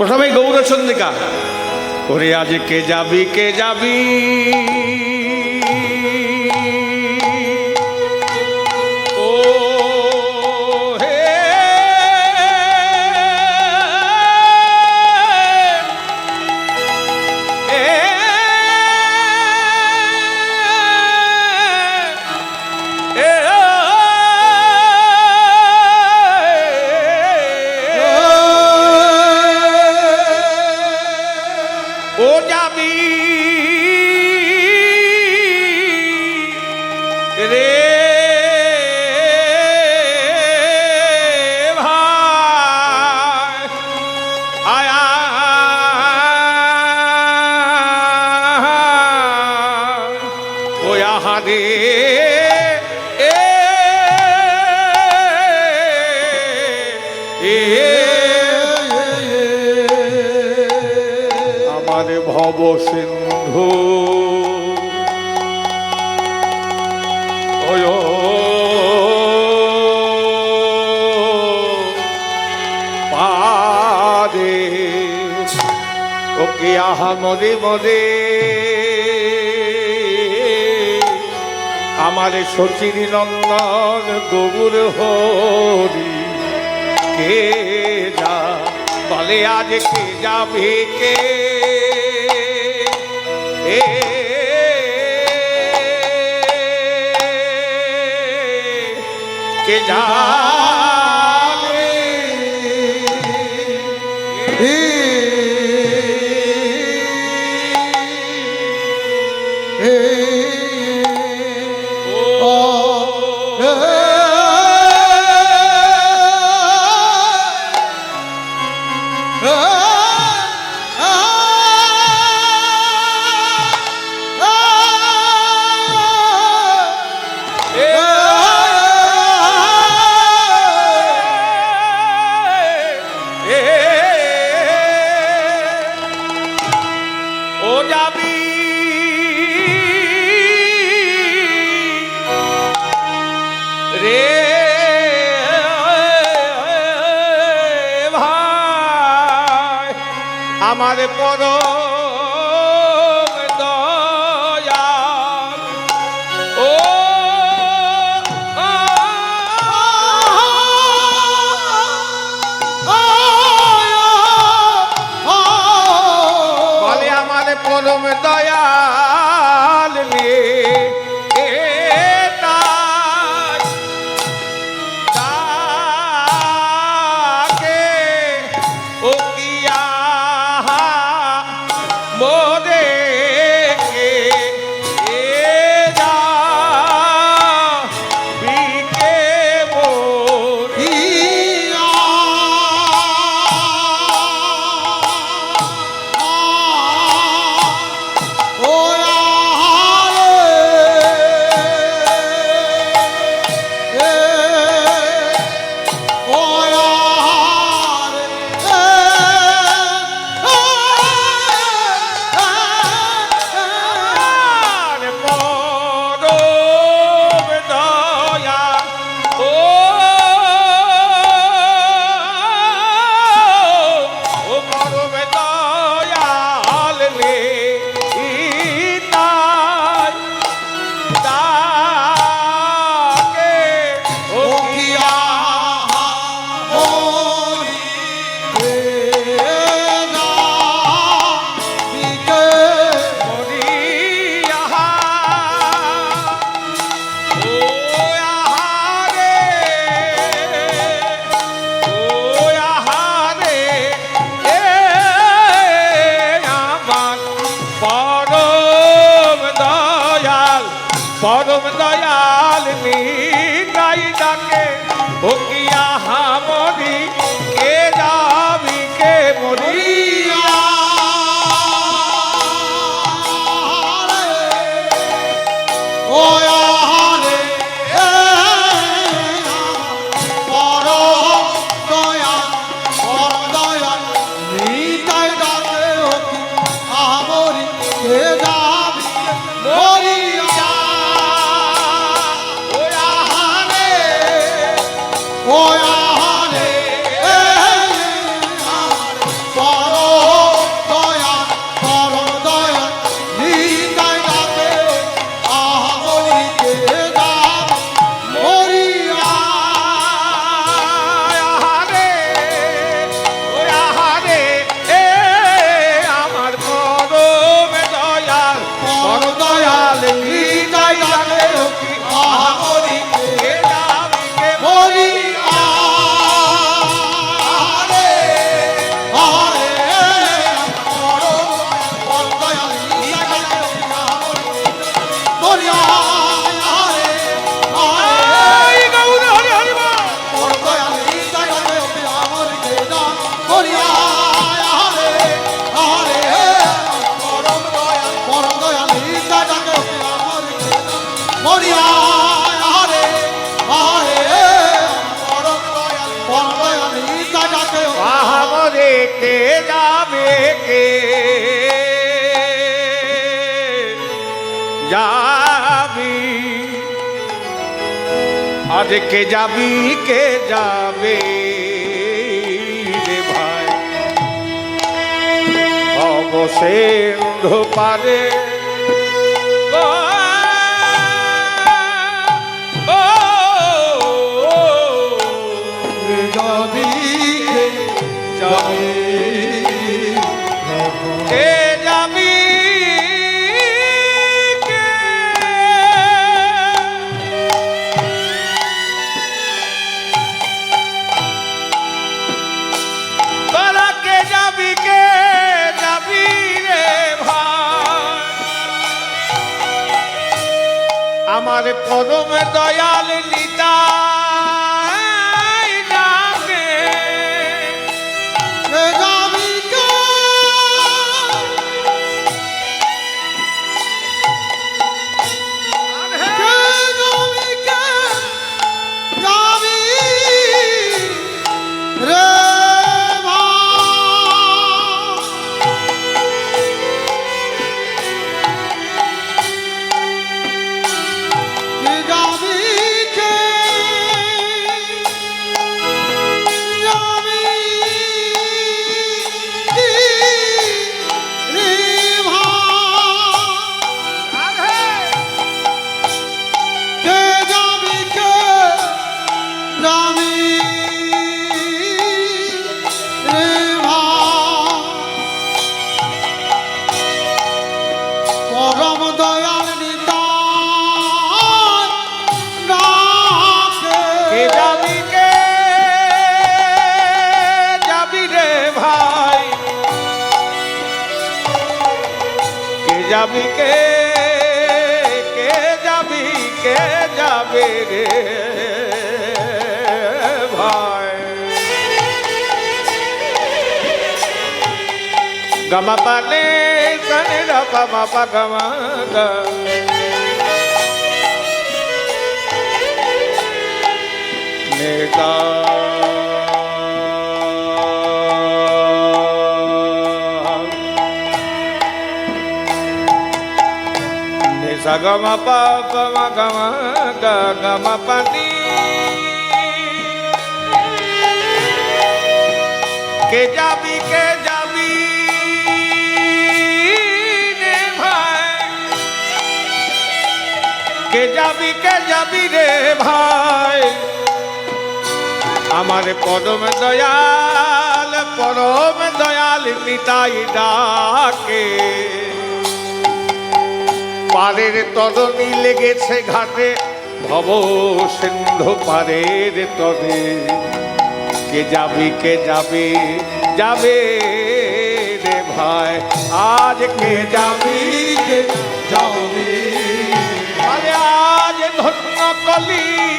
প্রথমে গৌরচন্দ্রিকা। ওরে আজ কে যাবি কে যাবি? Bobby. তোমার ভব সিন্ধু। মদে ওকে আমার সচির নন্দন গোবুর হরি। কে যা বলে আজ কে যাবে কে কে জানে? Oh আমার পর যাবে কে যাবি আজ কে যাবি কে যাবে অবসেন্ধ পারে ও, কে কে কে কে আমার পরম দয়াল নিতাই যাবি কে কে যাবি কে যাবে রে ভাই গমা পানে সনে রপা মাপা গমা গা নেতা নিসা গমা গমা গা কে যাবি কে যাবি রে ভাই কে যাবি কে যাবি রে ভাই আমার পরম দয়াল পরম দয়াল নিতাই ডাকে পারের তরণী লেগেছে ঘাটে ভব সিন্ধু পারের তরে কে যাবি, কে যাবে যাবে রে ভাই? আজ কে যাবি কে যাবি? আজ ধন্য কলি।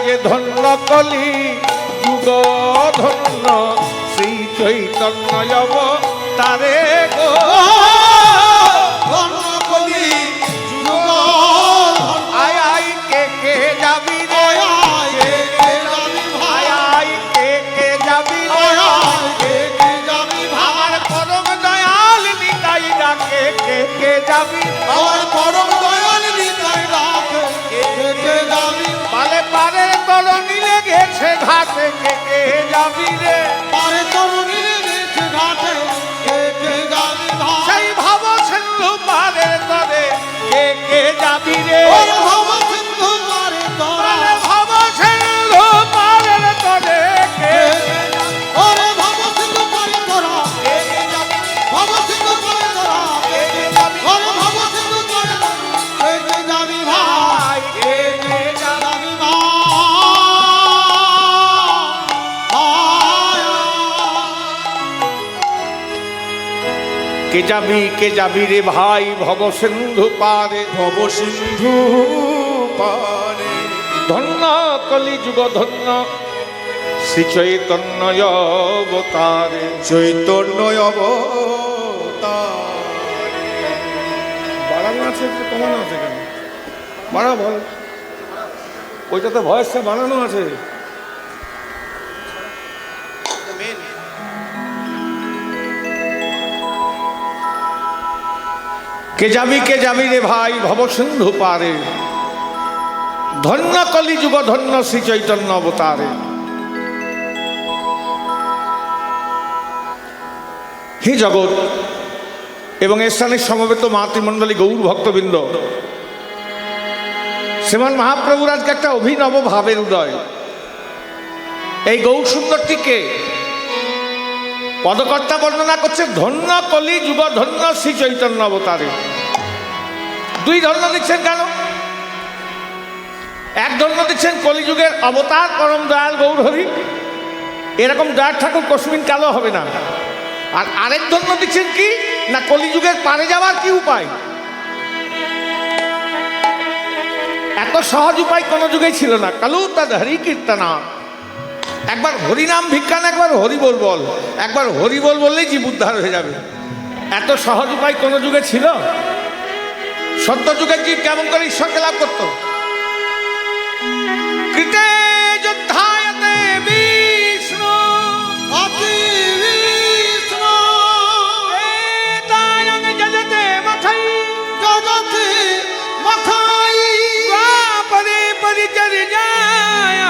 বলে ধন্য কলি, যুগ ধন্য, শ্রী চৈতন্য তারে গো। কলি, যুগ আয় আয়, কে কে যাবি রে? ঘাটে কে কে যাবি রে? ঘাটে সেই ভাব সিন্ধু পারে তরে কে কে যাবি রে? যাবি কে যাবি রে ভাই? ভব সিন্ধু পারে ভব সিন্ধু পারে। ধন্য কলি যুগ ধন্য। শ্রী চৈতন্য অবতারে। চৈতন্য অবতার। বাড়ানো আছে কমানো আছে কেন? বাড়া বল। ওইটাতে ভয়েসটা বানানো আছে। কে যাবি কে যাবি রে ভাই? ভবসিন্ধু পারে। ধন্য কলি যুগ ধন্য শ্রী চৈতন্য অবতারে। হে জগৎ, এবং এ স্থানে সমবেত মাতৃমণ্ডলী গৌর ভক্তবৃন্দ। শ্রীমান মহাপ্রভুর আজকে একটা অভিনব ভাবের উদয়। এই গৌর সুন্দরটিকে পদকর্তা বর্ণনা করছে ধন্য কলি যুগ ধন্য শ্রী চৈতন্য অবতারে। দুই ধন্য দিচ্ছেন কেন? এক ধন্য দিচ্ছেন কলিযুগের অবতার পরম দয়াল গৌর হরি। এরকম দয়ার ঠাকুর কসমিন কালো হবে না। আর আরেক ধন্য দিচ্ছেন কি? না, কলিযুগের পারে যাওয়ার কি উপায়? এত সহজ উপায় কোনো যুগেই ছিল না। কালু তাদ হরি কীর্তনা। একবার হরিনাম ভিক্ষান একবার হরিবোল বল একবার হরিবোল বললেই জীব উদ্ধার হয়ে যাবে। এত সহজ উপায় কোনো যুগে ছিল? সত্য যুগে জীব কেমন করে ঈশ্বরকে লাভ করতো? কৃতে যোদ্ধায়তে বিষ্ণু। অতি বিষ্ণু। তায়ং জজতে মথৈ জগতে মথাই। পরে পরিচর্যায়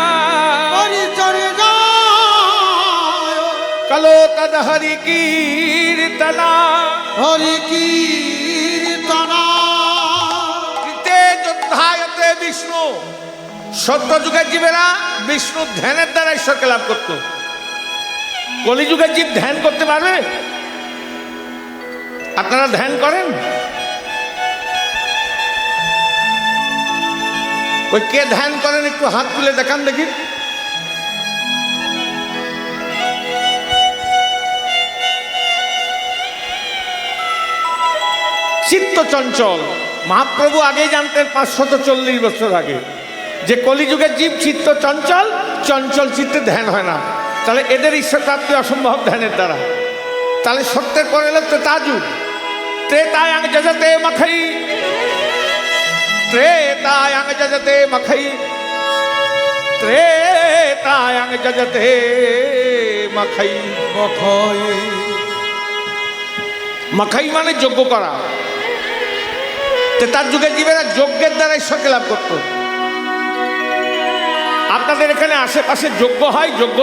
কলো তদ হরি কীর্তনা। হরি কীর্তনা। বিষ্ণু। সত্য যুগের জীবেরা বিষ্ণু ধ্যানের দ্বারা ঈশ্বরকে লাভ করত। কলিযুগের জীব ধ্যান করতে পারবে? আপনারা ধ্যান করেন? ওই কে ধ্যান করেন, একটু হাত তুলে দেখান দেখি। চিত্ত চঞ্চল। মহাপ্রভু আগেই জানতেন পাঁচশত চল্লিশ বছর আগে যে কলিযুগের জীব চিত্ত চঞ্চল চঞ্চল চিত্তে ধ্যান হয় না। তাহলে এদের ঈশ্বর প্রাপ্তি অসম্ভব ধ্যানের দ্বারা। তাহলে সত্যের পরে এলো ত্রেতাযুগ। ত্রেতায়াং যজতে মখাই ত্রেতায়াং যজতে মখাই ত্রেতায়াং যজতে মখাই মখয় মাখাই মানে যজ্ঞ করা। তো তার যুগের জীবেরা যজ্ঞের দ্বারা ঈশ্বরকে লাভ করত। আপনাদের এখানে আশেপাশে যজ্ঞ হয়, যজ্ঞ?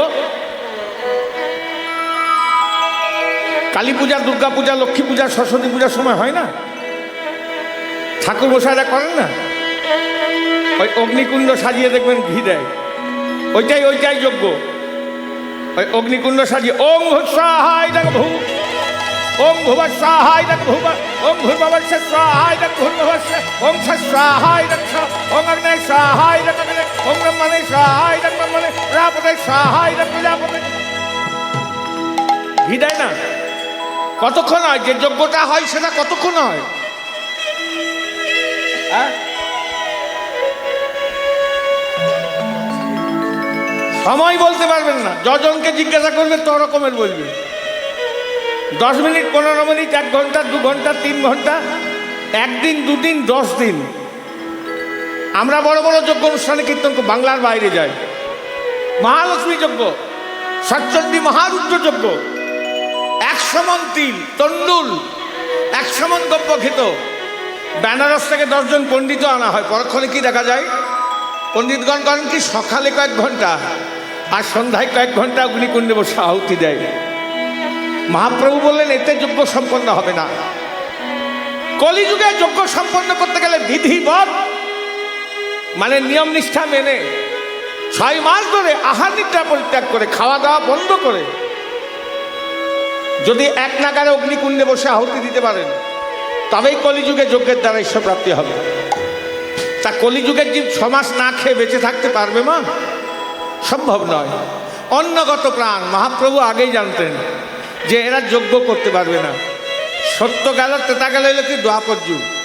কালী পূজা, দুর্গা পূজা, লক্ষ্মী পূজা, সরস্বতী পূজার সময় হয় না? ঠাকুর মশাইরা করেন না? ওই অগ্নিকুণ্ড সাজিয়ে দেখবেন, ঘি দেয়। ওইটাই ওইটাই যজ্ঞ। ওই অগ্নিকুণ্ড সাজিয়ে ওম ভূ ওম ভুব স্বাহায় দেখ ভুব, ওম ভূর্ভবস্য স্বাহায় দেখ ভূর্ভবস্য ওম দেখ ছ ওম অগ্নে স্বাহায় দেখ অগ্নে, ওম ব্রহ্মণে স্বাহায় দেখ ব্রহ্মণে প্রজাপতে স্বাহায় দেখ প্রজাপতে ঘি দেয় না, কতক্ষণ হয়? যে যজ্ঞটা হয় সেটা কতক্ষণ হয়? হ্যাঁ? সময় বলতে পারবেন না। যজনকে জিজ্ঞাসা করলে তো রকমের বলবে। দশ মিনিট পনেরো মিনিট এক ঘণ্টা দু ঘণ্টা তিন ঘণ্টা একদিন দুদিন দশ দিন। আমরা বড় বড় যজ্ঞ অনুষ্ঠানে কীর্তন করি, বাংলার বাইরে যাই। মহালক্ষ্মী যজ্ঞ সচ্চন্ডী মহারুদ্র যজ্ঞ একশো মন তিল তন্ডুল একশো মন গপ্প খেত। বেনারস থেকে দশজন পণ্ডিত আনা হয় পরক্ষণে কি দেখা যায়? পণ্ডিতগণ করেন কি সকালে কয়েক ঘণ্টা আর সন্ধ্যায় কয়েক ঘণ্টা অগ্নিকুণ্ডে বসে আহুতি দেয়। মহাপ্রভু বললেন, এতে যোগ্য সম্পন্ন হবে না। কলিযুগে যোগ্য সম্পন্ন করতে গেলে বিধিবৎ মানে নিয়ম নিষ্ঠা মেনে ছয় মাস ধরে আহার নিদ্রা পরিত্যাগ করে খাওয়া দাওয়া বন্ধ করে, যদি এক নাগারে অগ্নিকুণ্ডে বসে আহুতি দিতে পারেন, তবেই কলিযুগে যজ্ঞের দ্বারা ঈশ্বর প্রাপ্তি হবে। তা কলিযুগের জীব সমাজ না খেয়ে বেঁচে থাকতে পারবে মা? সম্ভব নয়। অন্নগত প্রাণ, মহাপ্রভু আগেই জানতেন। যে এরা যোগ্য করতে পারবে না। সত্য গেল তেতা গেল এলো কি দোয়া যুগ